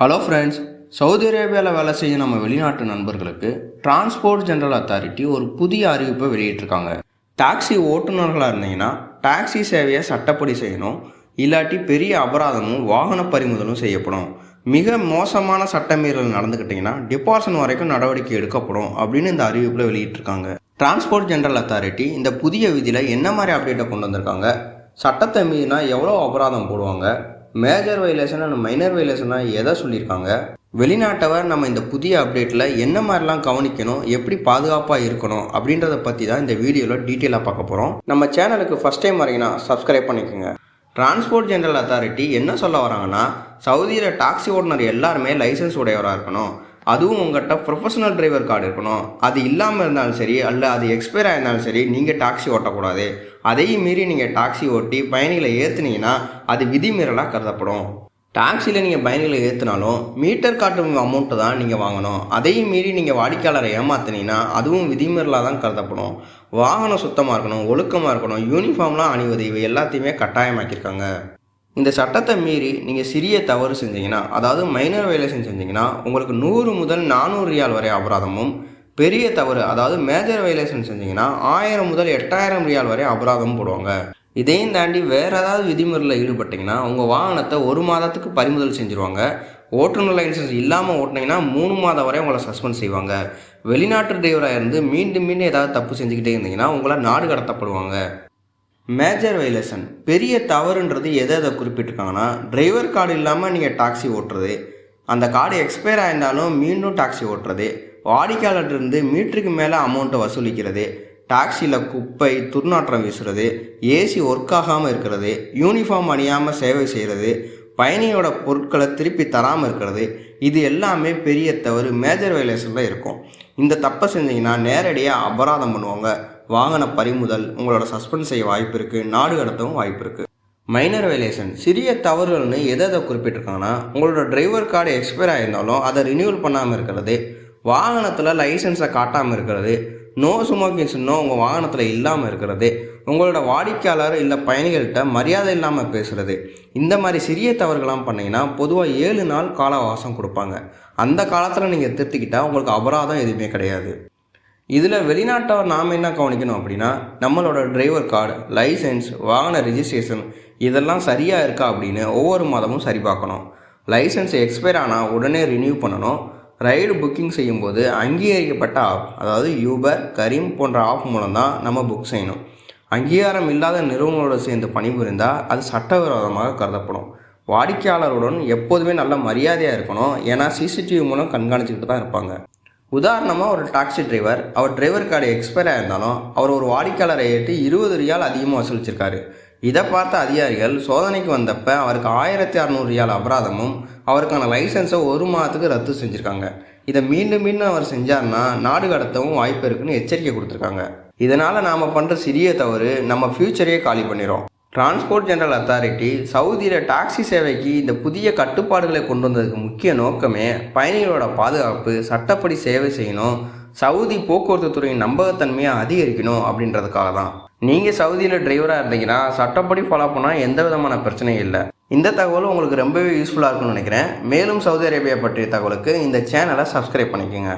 Hello friends Saudi அரேபியாவில் வேலை செய்ய நம்ம வெளிநாட்டு நண்பர்களுக்கு டிரான்ஸ்போர்ட் ஜென்ரல் அத்தாரிட்டி ஒரு புதிய அறிவிப்பை வெளியிட்டிருக்காங்க. டாக்ஸி ஓட்டுநர்களாக இருந்தீங்கன்னா டாக்ஸி சேவையை சட்டப்படி செய்யணும். இல்லாட்டி பெரிய அபராதமும் வாகன பறிமுதலும் செய்யப்படும். மிக மோசமான சட்டமீறல் நடந்துக்கிட்டிங்கன்னா டிபார்ஷன் வரைக்கும் நடவடிக்கை எடுக்கப்படும் அப்படின்னு இந்த அறிவிப்பில் வெளியிட்டிருக்காங்க. டிரான்ஸ்போர்ட் ஜென்ரல் அத்தாரிட்டி இந்த புதிய விதியில் என்ன மாதிரி அப்டேட்டை கொண்டு வந்திருக்காங்க? சட்டத்தை மீறினா எவ்வளோ அபராதம் போடுவாங்க? மேஜர் வைலேஷன் அண்ட் மைனர் வைலேஷனாக எதை சொல்லியிருக்காங்க? வெளிநாட்டவர் நம்ம இந்த புதிய அப்டேட்டில் என்ன மாதிரிலாம் கவனிக்கணும் எப்படி பாதுகாப்பாக இருக்கணும் அப்படின்றத பற்றி தான் இந்த வீடியோவில் டீட்டெயிலாக பார்க்க போகிறோம் நம்ம சேனலுக்கு ஃபஸ்ட் டைம் வரீங்கன்னா சப்ஸ்கிரைப் பண்ணிக்கோங்க. டிரான்ஸ்போர்ட் ஜென்ரல் அத்தாரிட்டி என்ன சொல்ல வராங்கன்னா சவுதியில் டாக்ஸி ஓட்டுநர் எல்லாருமே லைசன்ஸ் உடையவராக இருக்கணும். அதுவும் உங்கள்கிட்ட ப்ரொஃபஷனல் டிரைவர் கார்டு இருக்கணும். அது இல்லாமல் இருந்தாலும் சரி அல்ல அது எக்ஸ்பயர் ஆயிருந்தாலும் சரி நீங்கள் டாக்ஸி ஓட்டக்கூடாது. அதையும் மீறி நீங்கள் டாக்ஸி ஓட்டி பயணிகளை ஏற்றுனீங்கன்னா அது விதிமீறலாக கருதப்படும். டாக்ஸியில் நீங்கள் பயணிகளை ஏற்றினாலும் மீட்டர் காட்டும் அமௌண்ட்டு தான் நீங்கள் வாங்கணும். அதையும் மீறி நீங்கள் வாடிக்கையாளரை ஏமாத்தினீங்கன்னா அதுவும் விதிமீறலாக தான் கருதப்படும். வாகனம் சுத்தமாக இருக்கணும் ஒழுக்கமாக இருக்கணும் யூனிஃபார்ம்லாம் அணிவது இவை எல்லாத்தையுமே கட்டாயமாக்கியிருக்காங்க. இந்த சட்டத்தை மீறி நீங்கள் சிறிய தவறு செஞ்சீங்கன்னா அதாவது மைனர் வயலேஷன் செஞ்சீங்கன்னா உங்களுக்கு நூறு முதல் நானூறு ரியால் வரை அபராதமும் பெரிய தவறு அதாவது மேஜர் வயலேஷன் செஞ்சீங்கன்னா ஆயிரம் முதல் எட்டாயிரம் ரியால் வரை அபராதம் போடுவாங்க. இதையும் தாண்டி வேறு ஏதாவது விதிமுறையில் ஈடுபட்டிங்கன்னா உங்கள் வாகனத்தை ஒரு மாதத்துக்கு பறிமுதல் செஞ்சுருவாங்க. ஓட்டுநர் லைசன்ஸ் இல்லாமல் ஓட்டினீங்கன்னா மூணு மாதம் வரை உங்களை சஸ்பெண்ட் செய்வாங்க. வெளிநாட்டு டிரைவராக இருந்து மீண்டும் மீண்டும் ஏதாவது தப்பு செஞ்சுக்கிட்டே இருந்தீங்கன்னா உங்களை நாடு கடத்தப்படுவாங்க. மேஜர் வைலேஷன் பெரிய தவறுன்றது எதை எதை குறிப்பிட்டிருக்காங்கன்னா டிரைவர் கார்டு இல்லாமல் நீங்கள் டாக்ஸி ஓட்டுறது அந்த கார்டு எக்ஸ்பயர் ஆயிருந்தாலும் மீண்டும் டாக்ஸி ஓட்டுறது வாடிக்கையாளர்கிட்டருந்து மீட்டருக்கு மேலே அமௌண்ட்டை வசூலிக்கிறது டாக்ஸியில் குப்பை துர்நாற்றம் வீசுறது ஏசி ஒர்க் ஆகாமல் இருக்கிறது யூனிஃபார்ம் அணியாமல் சேவை செய்கிறது பயணியோட பொருட்களை திருப்பி தராமல் இருக்கிறது இது எல்லாமே பெரிய தவறு. மேஜர் வயலேஷனில் இருக்கும். இந்த தப்பை செஞ்சீங்கன்னா நேரடியாக அபராதம் பண்ணுவாங்க. வாகன பறிமுதல் உங்களோட சஸ்பெண்ட் செய்ய வாய்ப்பு இருக்குது நாடு கடத்தவும் வாய்ப்பு இருக்குது மைனர் வயலேஷன் சிறிய தவறுகள்னு எதை எதை குறிப்பிட்டிருக்காங்கன்னா உங்களோட டிரைவர் கார்டு எக்ஸ்பயர் ஆயிருந்தாலும் அதை ரினியூவல் பண்ணாமல் இருக்கிறது வாகனத்தில் லைசன்ஸை காட்டாமல் இருக்கிறது நோ ஸ்மோக்கிங் சின்னம் உங்கள் வாகனத்தில் இல்லாமல் இருக்கிறது உங்களோட வாடிக்கையாளர் இல்லை பயணிகள்கிட்ட மரியாதை இல்லாமல் பேசுகிறது இந்த மாதிரி சிறிய தவறுகள்லாம் பண்ணிங்கன்னா பொதுவாக ஏழு நாள் கால அவகாசம் கொடுப்பாங்க. அந்த காலத்தில் நீங்கள் திருத்திக்கிட்டால் உங்களுக்கு அபராதம் எதுவுமே கிடையாது. இதில் வெளிநாட்டவர் நாம் என்ன கவனிக்கணும் அப்படின்னா நம்மளோட டிரைவர் கார்டு லைசன்ஸ் வாகன ரிஜிஸ்ட்ரேஷன் இதெல்லாம் சரியாக இருக்கா அப்படின்னு ஒவ்வொரு மாதமும் சரி பார்க்கணும். லைசன்ஸ் எக்ஸ்பயர் ஆனால் உடனே ரினியூ பண்ணணும். ரைடு புக்கிங் செய்யும்போது அங்கீகரிக்கப்பட்ட ஆப் அதாவது யூபர் கரீம் போன்ற ஆப் மூலம் தான் நம்ம புக் செய்யணும். அங்கீகாரம் இல்லாத நிறுவனங்களோடு சேர்ந்து பணிபுரிந்தால் அது சட்டவிரோதமாக கருதப்படும். வாடிக்கையாளருடன் எப்போதுமே நல்ல மரியாதையாக இருக்கணும். ஏன்னா சிசிடிவி மூலம் கண்காணிச்சுக்கிட்டு தான் இருப்பாங்க. உதாரணமாக ஒரு டாக்ஸி டிரைவர் அவர் டிரைவர் கார்டு எக்ஸ்பயர் ஆயிருந்தாலும் அவர் ஒரு வாடிக்கையாளரை ஏற்றி இருபது ரியால் அதிகமாக வசூலிச்சிருக்காரு. இதை பார்த்த அதிகாரிகள் சோதனைக்கு வந்தப்ப அவருக்கு ஆயிரத்தி அறநூறு ரியால் அபராதமும் அவருக்கான லைசன்ஸை ஒரு மாதத்துக்கு ரத்து செஞ்சுருக்காங்க. இதை மீண்டும் மீண்டும் அவர் செஞ்சார்னா நாடு கடத்தவும் வாய்ப்பு இருக்குன்னு எச்சரிக்கை கொடுத்துருக்காங்க. இதனால் நாம் பண்ணுற சிறிய தவறு நம்ம ஃப்யூச்சரையே காலி பண்ணிடும் டிரான்ஸ்போர்ட் ஜெனரல் அத்தாரிட்டி சவுதியில் டாக்ஸி சேவைக்கு இந்த புதிய கட்டுப்பாடுகளை கொண்டு வந்ததுக்கு முக்கிய நோக்கமே பயணிகளோட பாதுகாப்பு சட்டப்படி சேவை செய்யணும் சவுதி போக்குவரத்து துறையின் நம்பகத்தன்மையை அதிகரிக்கணும் அப்படின்றதுக்காக தான். நீங்கள் சவுதியில் டிரைவராக இருந்தீங்கன்னா சட்டப்படி ஃபாலோ பண்ணால் எந்த விதமான பிரச்சனையும் இல்லை. இந்த தகவல் உங்களுக்கு ரொம்பவே யூஸ்ஃபுல்லாக இருக்கும்னு நினைக்கிறேன். மேலும் சவுதி அரேபியா பற்றிய தகவலுக்கு இந்த சேனலை சப்ஸ்கிரைப் பண்ணிக்கோங்க.